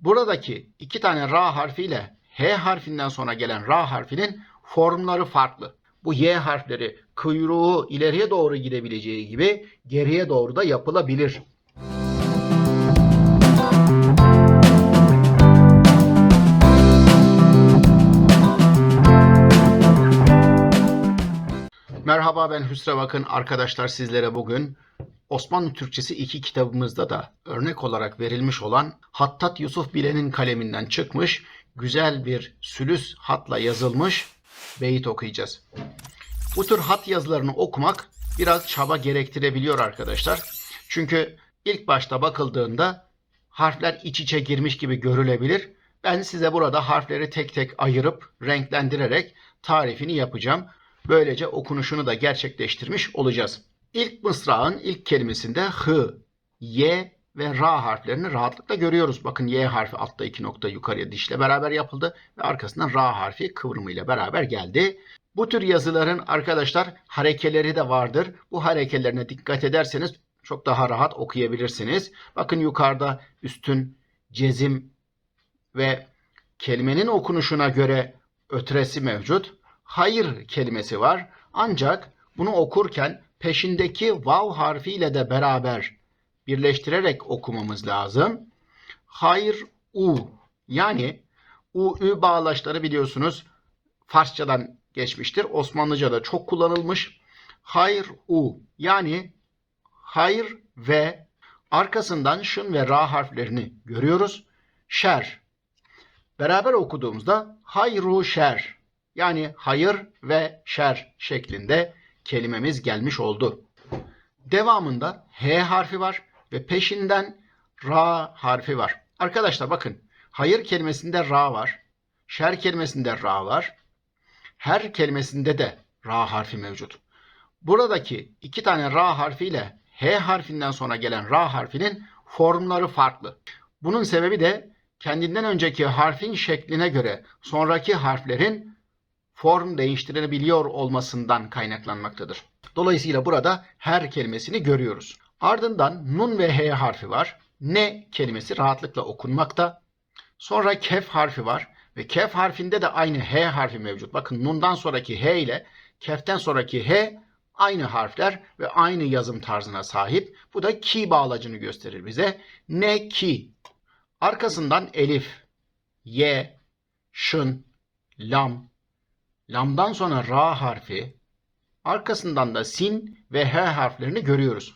Buradaki iki tane ra harfiyle H harfinden sonra gelen ra harfinin formları farklı. Bu Y harfleri kuyruğu ileriye doğru gidebileceği gibi geriye doğru da yapılabilir. Merhaba ben Hüsrev Akın. Arkadaşlar sizlere bugün Osmanlı Türkçesi 2 kitabımızda da örnek olarak verilmiş olan Hattat Yusuf Bilen'in kaleminden çıkmış güzel bir sülüs hatla yazılmış beyit okuyacağız. Bu tür hat yazılarını okumak biraz çaba gerektirebiliyor arkadaşlar. Çünkü ilk başta bakıldığında harfler iç içe girmiş gibi görülebilir. Ben size burada harfleri tek tek ayırıp renklendirerek tarifini yapacağım. Böylece okunuşunu da gerçekleştirmiş olacağız. İlk mısrağın ilk kelimesinde hı, y ve ra harflerini rahatlıkla görüyoruz. Bakın y harfi altta iki nokta yukarıya dişle beraber yapıldı ve arkasından ra harfi kıvrımıyla beraber geldi. Bu tür yazıların arkadaşlar harekeleri de vardır. Bu harekelerine dikkat ederseniz çok daha rahat okuyabilirsiniz. Bakın yukarıda üstün cezim ve kelimenin okunuşuna göre ötresi mevcut. Hayır kelimesi var. Ancak bunu okurken peşindeki vav harfiyle de beraber birleştirerek okumamız lazım. Hayır u yani u ü bağlaçları biliyorsunuz Farsçadan geçmiştir. Osmanlıca'da çok kullanılmış. Hayır u yani hayır ve arkasından şın ve ra harflerini görüyoruz. Şer. Beraber okuduğumuzda hayru şer yani hayır ve şer şeklinde kelimemiz gelmiş oldu. Devamında H harfi var ve peşinden Ra harfi var. Arkadaşlar bakın hayır kelimesinde Ra var. Şer kelimesinde Ra var. Her kelimesinde de Ra harfi mevcut. Buradaki iki tane Ra harfiyle H harfinden sonra gelen Ra harfinin formları farklı. Bunun sebebi de kendinden önceki harfin şekline göre sonraki harflerin form değiştirebiliyor olmasından kaynaklanmaktadır. Dolayısıyla burada her kelimesini görüyoruz. Ardından nun ve h harfi var. Ne kelimesi rahatlıkla okunmakta. Sonra kef harfi var ve kef harfinde de aynı h harfi mevcut. Bakın nundan sonraki h ile keften sonraki h aynı harfler ve aynı yazım tarzına sahip. Bu da ki bağlacını gösterir bize. Ne ki. Arkasından elif, y, şın, lam, Lam'dan sonra ra harfi, arkasından da sin ve h harflerini görüyoruz.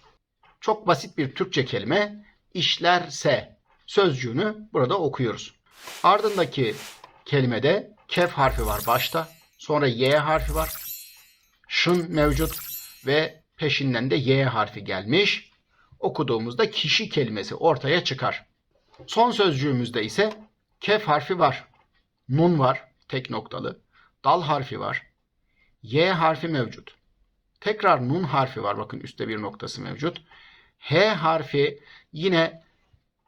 Çok basit bir Türkçe kelime işlerse sözcüğünü burada okuyoruz. Ardındaki kelimede kef harfi var başta, sonra y harfi var, şın mevcut ve peşinden de y harfi gelmiş. Okuduğumuzda kişi kelimesi ortaya çıkar. Son sözcüğümüzde ise kef harfi var, nun var, tek noktalı, dal harfi var. Y harfi mevcut. Tekrar nun harfi var. Bakın üstte bir noktası mevcut. H harfi yine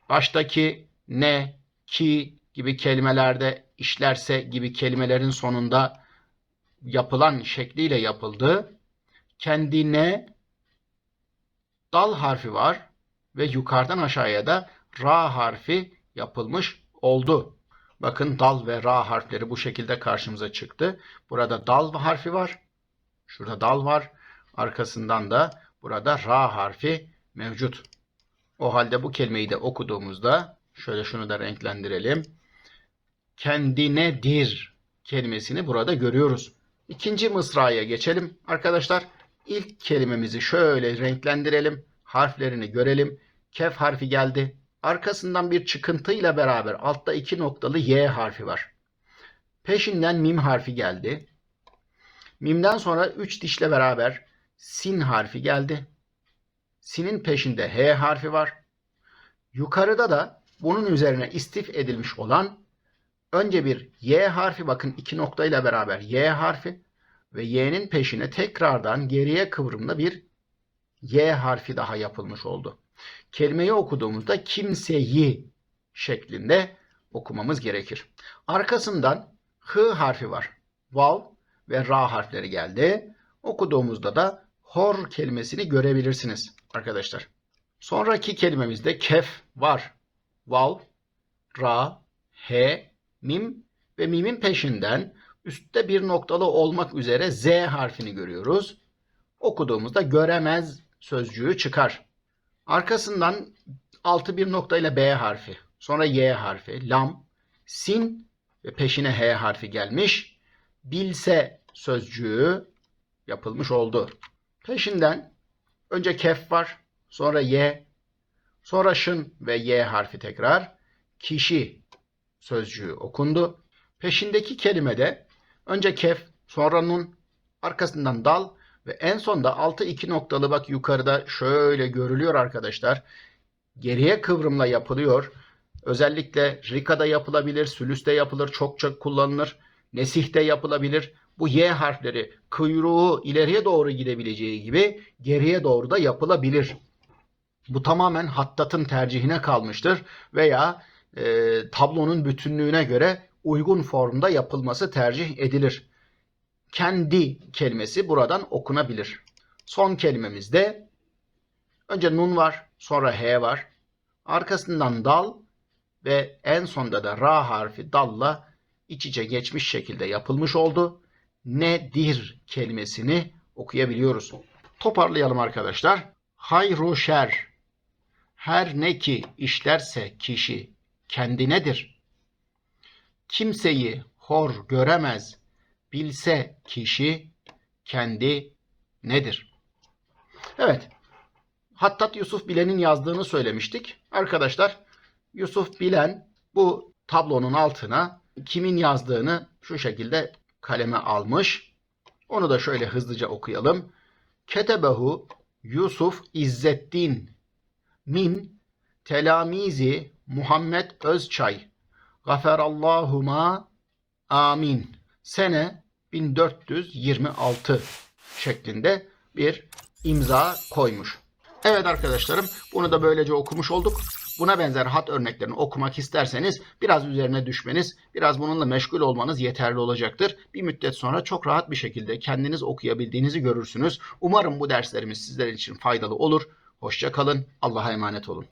baştaki ne, ki gibi kelimelerde işlerse gibi kelimelerin sonunda yapılan şekliyle yapıldı. Kendine dal harfi var ve yukarıdan aşağıya da ra harfi yapılmış oldu. Bakın dal ve ra harfleri bu şekilde karşımıza çıktı. Burada dal harfi var. Şurada dal var. Arkasından da burada ra harfi mevcut. O halde bu kelimeyi de okuduğumuzda şöyle şunu da renklendirelim. Kendinedir kelimesini burada görüyoruz. İkinci mısraya geçelim arkadaşlar. İlk kelimemizi şöyle renklendirelim. Harflerini görelim. Kef harfi geldi. Arkasından bir çıkıntıyla beraber altta iki noktalı Y harfi var. Peşinden mim harfi geldi. Mimden sonra üç dişle beraber sin harfi geldi. Sinin peşinde H harfi var. Yukarıda da bunun üzerine istif edilmiş olan önce bir Y harfi bakın iki noktayla beraber Y harfi ve Y'nin peşine tekrardan geriye kıvrımlı bir Y harfi daha yapılmış oldu kelimeyi okuduğumuzda kimseyi şeklinde okumamız gerekir. Arkasından h harfi var. Vav ve ra harfleri geldi. Okuduğumuzda da hor kelimesini görebilirsiniz arkadaşlar. Sonraki kelimemizde kef var. Vav, ra, he, mim ve mimin peşinden üstte bir noktalı olmak üzere z harfini görüyoruz. Okuduğumuzda göremez sözcüğü çıkar. Arkasından altı bir nokta ile B harfi, sonra Y harfi, lam, sin ve peşine H harfi gelmiş. Bilse sözcüğü yapılmış oldu. Peşinden önce kef var, sonra Y, sonra şın ve Y harfi tekrar. Kişi sözcüğü okundu. Peşindeki kelimede önce kef, sonra nun, arkasından dal ve en sonda altı iki noktalı bak yukarıda şöyle görülüyor arkadaşlar. Geriye kıvrımla yapılıyor. Özellikle Rika'da yapılabilir, Sülüs'te yapılır, çok çok kullanılır. Nesih'te yapılabilir. Bu Y harfleri kuyruğu ileriye doğru gidebileceği gibi geriye doğru da yapılabilir. Bu tamamen hattatın tercihine kalmıştır veya e, tablonun bütünlüğüne göre uygun formda yapılması tercih edilir. Kendi kelimesi buradan okunabilir. Son kelimemizde önce nun var, sonra h var. Arkasından dal ve en sonda da ra harfi dalla iç içe geçmiş şekilde yapılmış oldu. Nedir kelimesini okuyabiliyoruz. Toparlayalım arkadaşlar. Hayru şer. Her ne ki işlerse kişi kendinedir. Kimseyi hor göremez. Bilse kişi kendi nedir? Evet. Hattat Yusuf Bilen'in yazdığını söylemiştik. Arkadaşlar Yusuf Bilen bu tablonun altına kimin yazdığını şu şekilde kaleme almış. Onu da şöyle hızlıca okuyalım. Ketebehu Yusuf İzzettin min telamizi Muhammed Özçay Gaferallahuma amin. Sene 1426 şeklinde bir imza koymuş. Evet arkadaşlarım bunu da böylece okumuş olduk. Buna benzer hat örneklerini okumak isterseniz biraz üzerine düşmeniz, biraz bununla meşgul olmanız yeterli olacaktır. Bir müddet sonra çok rahat bir şekilde kendiniz okuyabildiğinizi görürsünüz. Umarım bu derslerimiz sizler için faydalı olur. Hoşça kalın. Allah'a emanet olun.